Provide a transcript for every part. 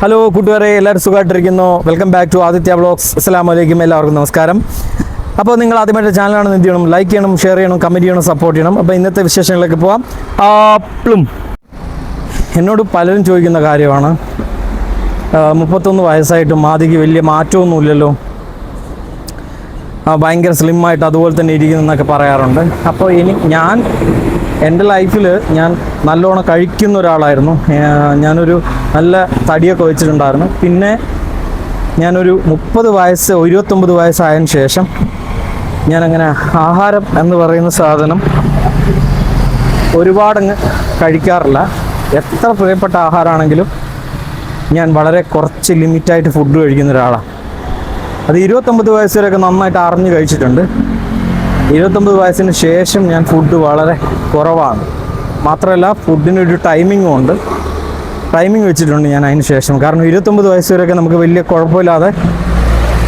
Hello കൂട്ടുകാരെ എല്ലാവരും സുഖമായിട്ടിരിക്കുന്നു. Welcome back to Aditya blogs അസ്സാം വലൈക്കും എല്ലാവർക്കും നമസ്കാരം. അപ്പോൾ നിങ്ങൾ ആദ്യമായിട്ട് ചാനലാണ് എന്ത് ചെയ്യണം? ലൈക്ക് ചെയ്യണം ഷെയർ ചെയ്യണം കമന്റ് ചെയ്യണം സപ്പോർട്ട് ചെയ്യണം. അപ്പോൾ ഇന്നത്തെ വിശേഷങ്ങളിലേക്ക് പോവാം. ആപ്പിളും. എന്നോട് പലരും ചോദിക്കുന്ന കാര്യമാണ്. മുപ്പത്തൊന്ന് വയസ്സായിട്ടും മാതിക്ക് വലിയ മാറ്റമൊന്നുമില്ലല്ലോ ഭയങ്കര സ്ലിമ്മായിട്ട് അതുപോലെ തന്നെ ഇരിക്കുന്നു എന്നൊക്കെ പറയാറുണ്ട്. അപ്പോൾ ഇനി ഞാൻ എന്റെ ലൈഫിൽ ഞാൻ നല്ലോണം കഴിക്കുന്ന ഒരാളായിരുന്നു. ഞാനൊരു നല്ല തടിയൊക്കെ വെച്ചിട്ടുണ്ടായിരുന്നു. പിന്നെ ഞാനൊരു മുപ്പത് വയസ്സ് ഇരുപത്തൊമ്പത് വയസ്സായതിനു ശേഷം ഞാനങ്ങനെ ആഹാരം എന്ന് പറയുന്ന സാധനം ഒരുപാടങ്ങ് കഴിക്കാറില്ല. എത്ര പ്രിയപ്പെട്ട ആഹാരമാണെങ്കിലും ഞാൻ വളരെ കുറച്ച് ലിമിറ്റായിട്ട് ഫുഡ് കഴിക്കുന്ന ഒരാളാണ്. അത് ഇരുപത്തൊമ്പത് വയസ്സ് വരെയൊക്കെ നന്നായിട്ട് അറിഞ്ഞ് കഴിച്ചിട്ടുണ്ട്. ഇരുപത്തൊമ്പത് വയസ്സിന് ശേഷം ഞാൻ ഫുഡ് വളരെ കുറവാണ്. മാത്രമല്ല ഫുഡിനൊരു ടൈമിങ്ങും ഉണ്ട്. ടൈമിംഗ് വെച്ചിട്ടുണ്ട് ഞാൻ അതിന് ശേഷം. കാരണം ഇരുപത്തൊമ്പത് വയസ്സ് വരെയൊക്കെ നമുക്ക് വലിയ കുഴപ്പമില്ലാതെ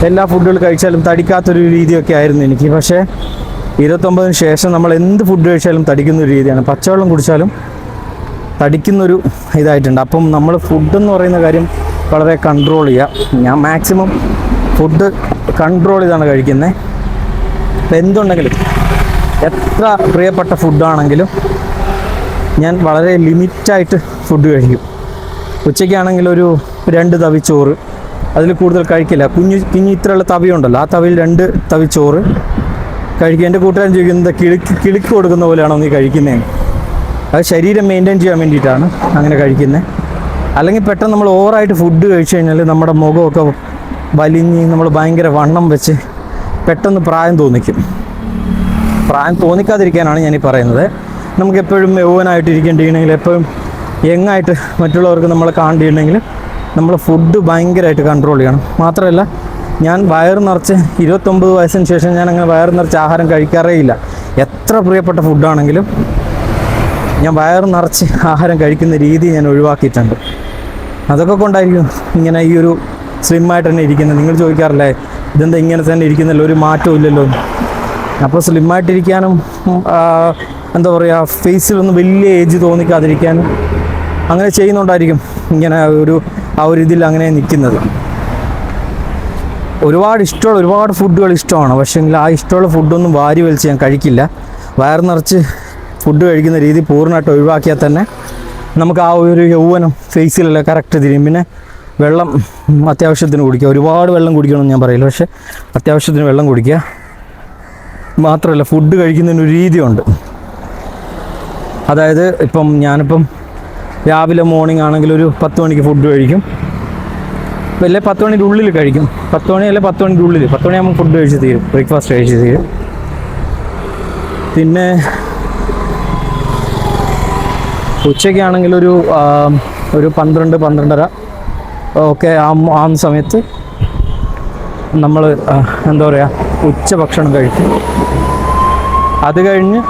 എല്ലാ ഫുഡുകൾ കഴിച്ചാലും തടിക്കാത്തൊരു രീതിയൊക്കെ ആയിരുന്നു എനിക്ക്. പക്ഷേ ഇരുപത്തൊമ്പതിന് ശേഷം നമ്മൾ എന്ത് ഫുഡ് കഴിച്ചാലും തടിക്കുന്ന ഒരു രീതിയാണ്. പച്ചവെള്ളം കുടിച്ചാലും തടിക്കുന്നൊരു ഇതായിട്ടുണ്ട്. അപ്പം നമ്മൾ ഫുഡ് എന്ന് പറയുന്ന കാര്യം വളരെ കൺട്രോൾ ചെയ്യുക ഞാൻ മാക്സിമം ഫുഡ് കൺട്രോൾ ചെയ്താണ് കഴിക്കുന്നത്. എന്തുണ്ടെങ്കിലും എത്ര പ്രിയപ്പെട്ട ഫുഡാണെങ്കിലും ഞാൻ വളരെ ലിമിറ്റായിട്ട് ഫുഡ് കഴിക്കും. ഉച്ചയ്ക്കാണെങ്കിൽ ഒരു രണ്ട് തവി ചോറ്. അതിൽ കൂടുതൽ കഴിക്കില്ല. കുഞ്ഞു കുഞ്ഞു ഇത്രയുള്ള തവിയുണ്ടല്ലോ ആ തവിയിൽ രണ്ട് തവി ചോറ് കഴിക്കും. എന്റെ കൂട്ടുകാരൻ ചോദിക്കുന്നത് കിളിക്ക് കിളിക്ക് കൊടുക്കുന്ന പോലെയാണോ നീ കഴിക്കുന്നതെന്ന് അത് ശരീരം മെയിന്റെയിൻ ചെയ്യാൻ വേണ്ടിയിട്ടാണ് അങ്ങനെ കഴിക്കുന്നത് അല്ലെങ്കിൽ പെട്ടെന്ന് നമ്മൾ ഓവറായിട്ട് ഫുഡ് കഴിച്ചു കഴിഞ്ഞാൽ നമ്മുടെ മുഖമൊക്കെ വലിഞ്ഞ് നമ്മൾ ഭയങ്കര വണ്ണം വെച്ച് പെട്ടെന്ന് പ്രായം തോന്നിക്കും. പ്രായം തോന്നിക്കാതിരിക്കാനാണ് ഞാൻ പറയുന്നത്. നമുക്ക് എപ്പോഴും യൗവനായിട്ട് ഇരിക്കേണ്ടിയിട്ടുണ്ടെങ്കിൽ എപ്പോഴും യങ്ങായിട്ട് മറ്റുള്ളവർക്ക് നമ്മളെ കാണേണ്ടിയിരുന്നെങ്കിൽ നമ്മൾ ഫുഡ് ഭയങ്കരമായിട്ട് കൺട്രോൾ ചെയ്യണം. മാത്രമല്ല ഞാൻ വയർ നിറച്ച് ഇരുപത്തൊമ്പത് വയസ്സിന് ശേഷം ഞാൻ അങ്ങനെ വയർ നിറച്ച് ആഹാരം കഴിക്കാറേ ഇല്ല എത്ര പ്രിയപ്പെട്ട ഫുഡാണെങ്കിലും ഞാൻ വയർ നിറച്ച് ആഹാരം കഴിക്കുന്ന രീതി ഞാൻ ഒഴിവാക്കിയിട്ടുണ്ട്. അതൊക്കെ കൊണ്ടായിരിക്കും ഇങ്ങനെ ഈ ഒരു സ്ലിമ്മായിട്ട് തന്നെ ഇരിക്കുന്നത്. നിങ്ങൾ ചോദിക്കാറില്ലേ ഇതെന്താ ഇങ്ങനെ തന്നെ ഇരിക്കുന്നല്ലോ ഒരു മാറ്റവും ഇല്ലല്ലോ? അപ്പോൾ സ്ലിമ്മായിട്ടിരിക്കാനും എന്താ പറയുക ഫേസിലൊന്നും വലിയ ഏജ് തോന്നിക്കാതിരിക്കാനും അങ്ങനെ ചെയ്യുന്നുണ്ടായിരിക്കും ഇങ്ങനെ ഒരു ആ ഒരു ഇതിൽ അങ്ങനെ നിൽക്കുന്നത്. ഒരുപാട് ഇഷ്ടമുള്ള ഒരുപാട് ഫുഡുകൾ ഇഷ്ടമാണ്. പക്ഷേ ആ ഇഷ്ടമുള്ള ഫുഡൊന്നും വാരി വലിച്ച് ഞാൻ കഴിക്കില്ല. വയർ നിറച്ച് ഫുഡ് കഴിക്കുന്ന രീതി പൂർണമായിട്ട് ഒഴിവാക്കിയാൽ തന്നെ നമുക്ക് ആ ഒരു യൗവനം ഫേസിലല്ല കറക്റ്റ് തിരിയും. പിന്നെ വെള്ളം അത്യാവശ്യത്തിന് കുടിക്കുക. ഒരുപാട് വെള്ളം കുടിക്കണമെന്ന് ഞാൻ പറയില്ല. പക്ഷേ അത്യാവശ്യത്തിന് വെള്ളം കുടിക്കുക. മാത്രമല്ല ഫുഡ് കഴിക്കുന്നതിന് ഒരു രീതിയുണ്ട്. അതായത് ഇപ്പം ഞാനിപ്പം രാവിലെ മോർണിംഗ് ആണെങ്കിൽ ഒരു പത്ത് മണിക്ക് ഫുഡ് കഴിക്കും. വലിയ പത്ത് മണിന്റെ ഉള്ളിൽ കഴിക്കും. പത്ത് മണി അല്ലെ പത്ത് മണിന്റെ ഉള്ളിൽ. പത്ത് മണിയാകുമ്പോൾ ഫുഡ് കഴിച്ച് തീരും. ബ്രേക്ക്ഫാസ്റ്റ് കഴിച്ച് തീരും. പിന്നെ ഉച്ചയ്ക്കാണെങ്കിൽ ഒരു ഒരു പന്ത്രണ്ട് പന്ത്രണ്ടര ഒക്കെ ആ ആ സമയത്ത് നമ്മൾ എന്താ പറയുക ഉച്ച ഭക്ഷണം കഴിക്കും. അത് കഴിഞ്ഞ്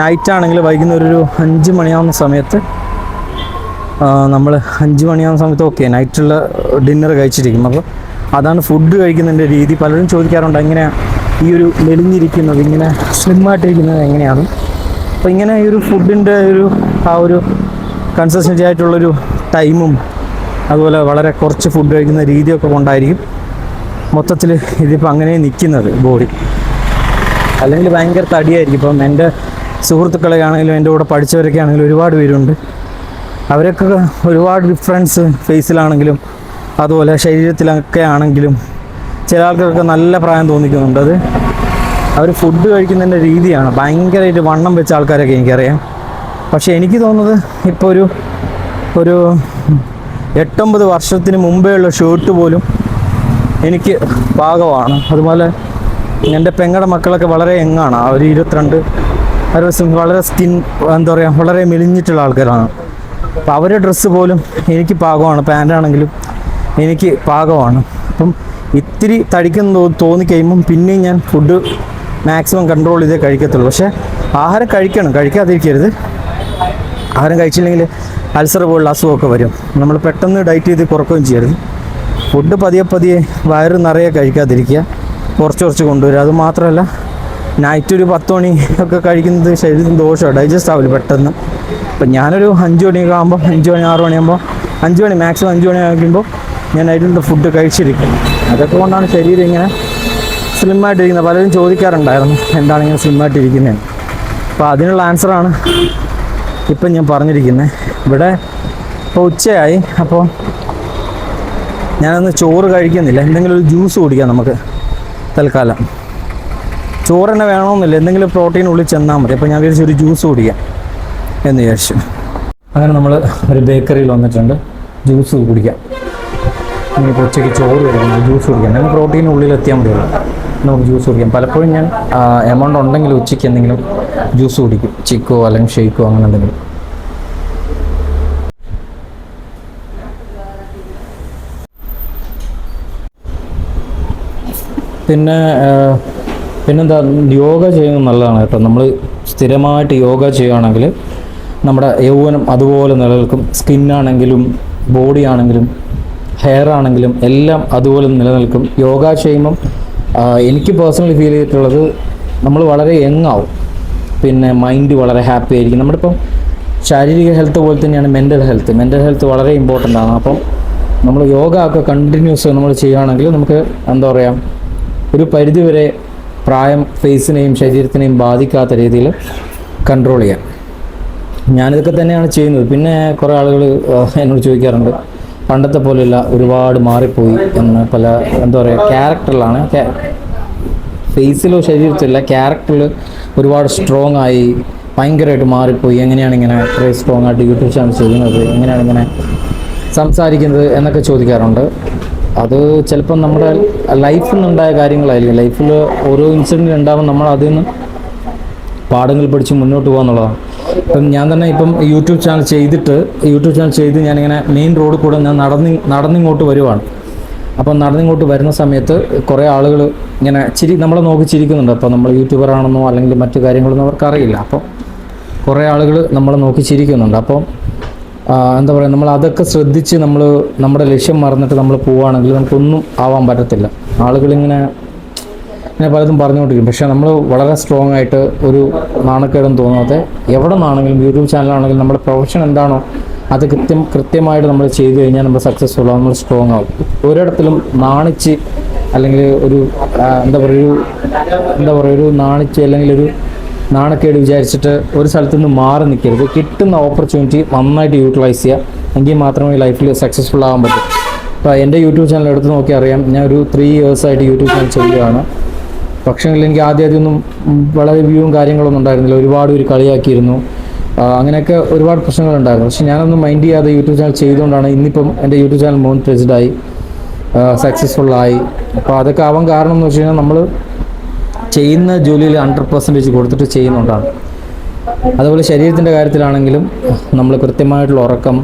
നൈറ്റ് ആണെങ്കിൽ വൈകുന്നേരം ഒരു അഞ്ച് മണിയാവുന്ന സമയത്ത് നമ്മൾ അഞ്ച് മണിയാവുന്ന സമയത്ത് ഓക്കെ നൈറ്റുള്ള ഡിന്നർ കഴിച്ചിരിക്കും. അപ്പോൾ അതാണ് ഫുഡ് കഴിക്കുന്നതിന്റെ രീതി. പലരും ചോദിക്കാറുണ്ട് എങ്ങനെയാണ് ഈ ഒരു മെലിഞ്ഞിരിക്കുന്നത് ഇങ്ങനെ സ്ലിമ്മായിട്ടിരിക്കുന്നത് എങ്ങനെയാണ്? അപ്പോൾ ഇങ്ങനെ ഈ ഒരു ഫുഡിന്റെ ഒരു ആ ഒരു കൺസിസ്റ്റൻസി ആയിട്ടുള്ളൊരു ടൈമും അതുപോലെ വളരെ കുറച്ച് ഫുഡ് കഴിക്കുന്ന രീതിയൊക്കെ കൊണ്ടായിരിക്കും മൊത്തത്തിൽ ഇതിപ്പോൾ അങ്ങനെ നിൽക്കുന്നത് ബോഡി അല്ലെങ്കിൽ ഭയങ്കര തടിയായിരിക്കും. ഇപ്പം എന്റെ സുഹൃത്തുക്കളെ ആണെങ്കിലും എന്റെ കൂടെ പഠിച്ചവരൊക്കെ ആണെങ്കിലും ഒരുപാട് പേരുണ്ട്. അവരൊക്കെ ഒരുപാട് ഡിഫറൻസ് ഫേസിലാണെങ്കിലും അതുപോലെ ശരീരത്തിലൊക്കെ ആണെങ്കിലും ചില ആൾക്കാർക്ക് നല്ല പ്രായം തോന്നിക്കുന്നുണ്ട്. അത് അവർ ഫുഡ് കഴിക്കുന്നതിന്റെ രീതിയാണ്. ഭയങ്കരമായിട്ട് വണ്ണം വെച്ച ആൾക്കാരൊക്കെ എനിക്കറിയാം. പക്ഷേ എനിക്ക് തോന്നുന്നത് ഇപ്പോൾ ഒരു ഒരു എട്ടൊമ്പത് വർഷത്തിന് മുമ്പേ ഉള്ള ഷർട്ട് പോലും എനിക്ക് പാകമാണ്. അതുപോലെ എന്റെ പെങ്ങളുടെ മക്കളൊക്കെ വളരെ എങ്ങാണ് ആ ഒരു ഇരുപത്തിരണ്ട് അറുപത് വളരെ സ്കിൻ എന്താ പറയുക വളരെ മെലിഞ്ഞിട്ടുള്ള ആൾക്കാരാണ്. അപ്പം അവരുടെ ഡ്രസ്സ് പോലും എനിക്ക് പാകമാണ്. പാന്റാണെങ്കിലും എനിക്ക് പാകമാണ്. അപ്പം ഇത്തിരി തടിക്കുന്ന തോന്നി കഴിയുമ്പം പിന്നെയും ഞാൻ ഫുഡ് മാക്സിമം കൺട്രോൾ ചെയ്തേ കഴിക്കത്തുള്ളൂ. പക്ഷേ ആഹാരം കഴിക്കണം. കഴിക്കാതിരിക്കരുത്. ആഹാരം കഴിച്ചില്ലെങ്കിൽ അൾസർ പോലുള്ള അസുഖമൊക്കെ വരും. നമ്മൾ പെട്ടെന്ന് ഡയറ്റ് ചെയ്ത് കുറക്കുകയും ചെയ്യരുത്. ഫുഡ് പതിയെ പതിയെ വയറ് നിറയെ കഴിക്കാതിരിക്കുക. കുറച്ച് കുറച്ച് കൊണ്ടുവരിക. അത് മാത്രമല്ല നൈറ്റ് ഒരു പത്ത് മണി ഒക്കെ കഴിക്കുന്നത് ശരീരത്തിന് ദോഷമാണ്. ഡൈജസ്റ്റ് ആവില്ല പെട്ടെന്ന്. അപ്പം ഞാനൊരു അഞ്ച് മണിയൊക്കെ ആകുമ്പോൾ അഞ്ച് മണി ആറ് മണിയാകുമ്പോൾ അഞ്ച് മണി മാക്സിമം അഞ്ച് മണി ആകുമ്പോൾ ഞാൻ അതിന്റെ ഫുഡ് കഴിച്ചിരിക്കും. അതൊക്കെ കൊണ്ടാണ് ശരീരം ഇങ്ങനെ സ്ലിമ്മായിട്ടിരിക്കുന്നത് പലരും ചോദിക്കാറുണ്ടായിരുന്നു എന്താണ് ഇങ്ങനെ സ്ലിമ്മായിട്ടിരിക്കുന്നത് അപ്പോൾ അതിനുള്ള ആൻസറാണ് ഇപ്പം ഞാൻ പറഞ്ഞിരിക്കുന്നത് ഇവിടെ ഇപ്പോൾ ഉച്ചയായി അപ്പോൾ ഞാനൊന്ന് ചോറ് കഴിക്കുന്നില്ല. എന്തെങ്കിലും ഒരു ജ്യൂസ് കുടിക്കാം നമുക്ക് തൽക്കാലം. ചോറ് തന്നെ വേണമെന്നില്ല. എന്തെങ്കിലും പ്രോട്ടീൻ ഉള്ളിൽ ചെന്നാൽ മതി. അപ്പോൾ ഞാൻ വിചാരിച്ചു ഒരു ജ്യൂസ് കുടിക്കാം എന്ന് വിചാരിച്ചു. അങ്ങനെ നമ്മൾ ഒരു ബേക്കറിയിൽ വന്നിട്ടുണ്ട്. ജ്യൂസ് കുടിക്കാം. ഇനിയിപ്പോൾ ഉച്ചയ്ക്ക് ചോറ് കഴിക്കാം ജ്യൂസ് കുടിക്കാം. എന്തെങ്കിലും പ്രോട്ടീൻ ഉള്ളിൽ എത്തിയാൽ മതിയുള്ളൂ നമുക്ക് ജ്യൂസ് കുടിക്കാം. പലപ്പോഴും ഞാൻ എമൗണ്ട് ഉണ്ടെങ്കിൽ ഉച്ചയ്ക്ക് എന്തെങ്കിലും ജ്യൂസ് കുടിക്കും. ചിക്കോ അല്ലെങ്കിൽ ഷെയ്ക്കോ അങ്ങനെ എന്തെങ്കിലും. പിന്നെ പിന്നെന്താ യോഗ ചെയ്യുന്നത് നല്ലതാണ് കേട്ടോ. നമ്മൾ സ്ഥിരമായിട്ട് യോഗ ചെയ്യുകയാണെങ്കിൽ നമ്മുടെ യൗവനം അതുപോലെ നിലനിൽക്കും. സ്കിന്നാണെങ്കിലും ബോഡി ആണെങ്കിലും ഹെയർ ആണെങ്കിലും എല്ലാം അതുപോലെ നിലനിൽക്കും. യോഗ ചെയ്യുമ്പം എനിക്ക് പേഴ്സണലി ഫീൽ ചെയ്തിട്ടുള്ളത് നമ്മൾ വളരെ യങ് ആവും. പിന്നെ മൈൻഡ് വളരെ ഹാപ്പി ആയിരിക്കും. നമ്മളിപ്പം ശാരീരിക ഹെൽത്ത് പോലെ തന്നെയാണ് മെന്റൽ ഹെൽത്ത് മെന്റൽ ഹെൽത്ത് വളരെ ഇമ്പോർട്ടന്റ് ആണ്. അപ്പം നമ്മൾ യോഗ ഒക്കെ കണ്ടിന്യൂസ് നമ്മൾ ചെയ്യുകയാണെങ്കിൽ നമുക്ക് എന്താ പറയുക ഒരു പരിധിവരെ പ്രായം ഫേസിനെയും ശരീരത്തിനെയും ബാധിക്കാത്ത രീതിയിൽ കൺട്രോൾ ചെയ്യാം. ഞാനിതൊക്കെ തന്നെയാണ് ചെയ്യുന്നത്. പിന്നെ കുറേ ആളുകൾ എന്നോട് ചോദിക്കാറുണ്ട് പണ്ടത്തെ പോലെയല്ല ഒരുപാട് മാറിപ്പോയി എന്ന് പല എന്താ പറയുക ക്യാരക്ടറിലാണ് ഫേസിലോ ശരീരത്തിലല്ല ക്യാരക്ടറിൽ ഒരുപാട് സ്ട്രോങ് ആയി ഭയങ്കരമായിട്ട് മാറിപ്പോയി. എങ്ങനെയാണ് ഇങ്ങനെ അത്രയും സ്ട്രോങ് ആയിട്ട് യൂട്യൂബ് ചാനൽ ചെയ്യുന്നത്? എങ്ങനെയാണ് ഇങ്ങനെ സംസാരിക്കുന്നത് എന്നൊക്കെ ചോദിക്കാറുണ്ട്. അത് ചിലപ്പം നമ്മുടെ ലൈഫിൽ നിന്നുണ്ടായ കാര്യങ്ങളായിരിക്കും. ലൈഫിൽ ഓരോ ഇൻസിഡന്റ് ഉണ്ടാകുമ്പോൾ നമ്മൾ അതിൽ നിന്ന് പാഠങ്ങൾ പഠിച്ച് മുന്നോട്ട് പോകുക എന്നുള്ളതാണ്. ഇപ്പം ഞാൻ തന്നെ ഇപ്പം യൂട്യൂബ് ചാനൽ ചെയ്തിട്ട് യൂട്യൂബ് ചാനൽ ചെയ്ത് ഞാനിങ്ങനെ മെയിൻ റോഡിൽ കൂടെ ഞാൻ നടന്ന് നടന്നിങ്ങോട്ട് വരുവാണ്. അപ്പം നടന്നിങ്ങോട്ട് വരുന്ന സമയത്ത് കുറേ ആളുകൾ ഇങ്ങനെ ചിരി നമ്മളെ നോക്കി ചിരിക്കുന്നുണ്ട്. അപ്പോൾ നമ്മൾ യൂട്യൂബർ ആണെന്നോ അല്ലെങ്കിൽ മറ്റു കാര്യങ്ങളൊന്നും അവർക്കറിയില്ല അപ്പോൾ കുറേ ആളുകൾ നമ്മളെ നോക്കി ചിരിക്കുന്നുണ്ട്. അപ്പോൾ എന്താ പറയുക നമ്മൾ അതൊക്കെ ശ്രദ്ധിച്ച് നമ്മൾ നമ്മുടെ ലക്ഷ്യം മറന്നിട്ട് നമ്മൾ പോവുകയാണെങ്കിൽ നമുക്കൊന്നും ആവാൻ പറ്റത്തില്ല. ആളുകളിങ്ങനെ ഇങ്ങനെ പലതും പറഞ്ഞുകൊണ്ടിരിക്കും. പക്ഷേ നമ്മൾ വളരെ സ്ട്രോങ് ആയിട്ട് ഒരു നാണക്കേടും തോന്നാതെ എവിടെ നിന്നാണെങ്കിലും യൂട്യൂബ് ചാനലാണെങ്കിലും നമ്മുടെ പ്രൊഫഷൻ എന്താണോ അത് കൃത്യം കൃത്യമായിട്ട് നമ്മൾ ചെയ്തു കഴിഞ്ഞാൽ നമ്മൾ സക്സസ്ഫുൾ ആവും നമ്മൾ സ്ട്രോങ് ആവും. ഒരിടത്തിലും നാണിച്ച് അല്ലെങ്കിൽ ഒരു എന്താ പറയുക ഒരു എന്താ പറയുക ഒരു നാണിച്ച് അല്ലെങ്കിൽ ഒരു നാണക്കേട് വിചാരിച്ചിട്ട് ഒരു സ്ഥലത്ത് നിന്ന് മാറി നിൽക്കരുത്. കിട്ടുന്ന ഓപ്പർച്യൂണിറ്റി നന്നായിട്ട് യൂട്ടിലൈസ് ചെയ്യുക എങ്കിൽ മാത്രമേ ലൈഫിൽ സക്സസ്ഫുൾ ആകാൻ പറ്റൂ. ഇപ്പോൾ എന്റെ യൂട്യൂബ് ചാനൽ എടുത്ത് നോക്കി അറിയാം. ഞാൻ ഒരു ത്രീ ഇയേഴ്സായിട്ട് യൂട്യൂബ് ചാനൽ ചെയ്യുകയാണ് പക്ഷേ എനിക്ക് ആദ്യം ആദ്യമൊന്നും വളരെ വ്യൂവും കാര്യങ്ങളൊന്നും ഉണ്ടായിരുന്നില്ല. ഒരുപാട് ഒരു കളിയാക്കിയിരുന്നു. അങ്ങനെയൊക്കെ ഒരുപാട് പ്രശ്നങ്ങൾ പ്രശ്നങ്ങളുണ്ടായിരുന്നു പക്ഷെ ഞാനൊന്നും മൈൻഡ് ചെയ്യാതെ യൂട്യൂബ് ചാനൽ ചെയ്തുകൊണ്ടാണ് ഇന്നിപ്പം എന്റെ യൂട്യൂബ് ചാനൽ മോണിറ്റൈസ്ഡ് ആയി സക്സസ്ഫുൾ ആയി. അപ്പോൾ അതൊക്കെ ആവാൻ കാരണം എന്ന് വെച്ച് കഴിഞ്ഞാൽ നമ്മൾ ചെയ്യുന്ന ജോലിയിൽ ഹൺഡ്രഡ് പെർസെന്റേജ് കൊടുത്തിട്ട് ചെയ്യുന്നുണ്ടാണ്. അതുപോലെ ശരീരത്തിന്റെ കാര്യത്തിലാണെങ്കിലും നമ്മൾ കൃത്യമായിട്ടുള്ള ഉറക്കം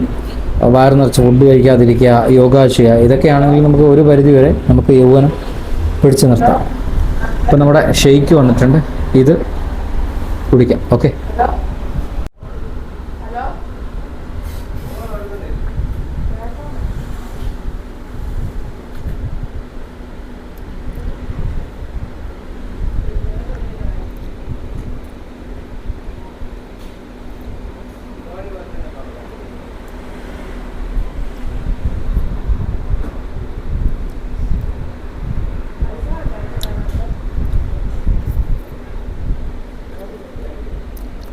വയറ് നിറച്ച് ഫുഡ് കഴിക്കാതിരിക്കുക യോഗ ചെയ്യുക ഇതൊക്കെയാണെങ്കിൽ നമുക്ക് ഒരു പരിധി വരെ നമുക്ക് യൗവനം പിടിച്ചു നിർത്താം. ഇപ്പം നമ്മുടെ ഷെയ്ക്ക് വന്നിട്ടുണ്ട്. ഇത് കുടിക്കാം. ഓക്കെ.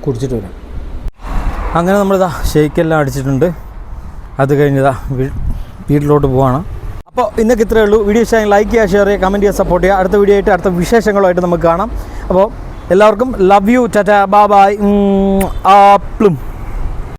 കുടിച്ചിട്ട് വരാം. അങ്ങനെ നമ്മളിതാ ഷെയ്ക്കെല്ലാം അടിച്ചിട്ടുണ്ട്. അത് കഴിഞ്ഞതാ വീട്ടിലോട്ട് പോവാണ്. അപ്പോൾ ഇന്നൊക്കെ ഇത്രയേ ഉള്ളൂ. വീഡിയോ ഇഷ്ടമായി ലൈക്ക് ചെയ്യുക ഷെയർ ചെയ്യുക കമന്റ് ചെയ്യുക സപ്പോർട്ട് ചെയ്യുക. അടുത്ത വീഡിയോ ആയിട്ട് അടുത്ത വിശേഷങ്ങളുമായിട്ട് നമുക്ക് കാണാം. അപ്പോൾ എല്ലാവർക്കും ലവ് യു ചറ്റ ബാ ബായ് ആപ്ലും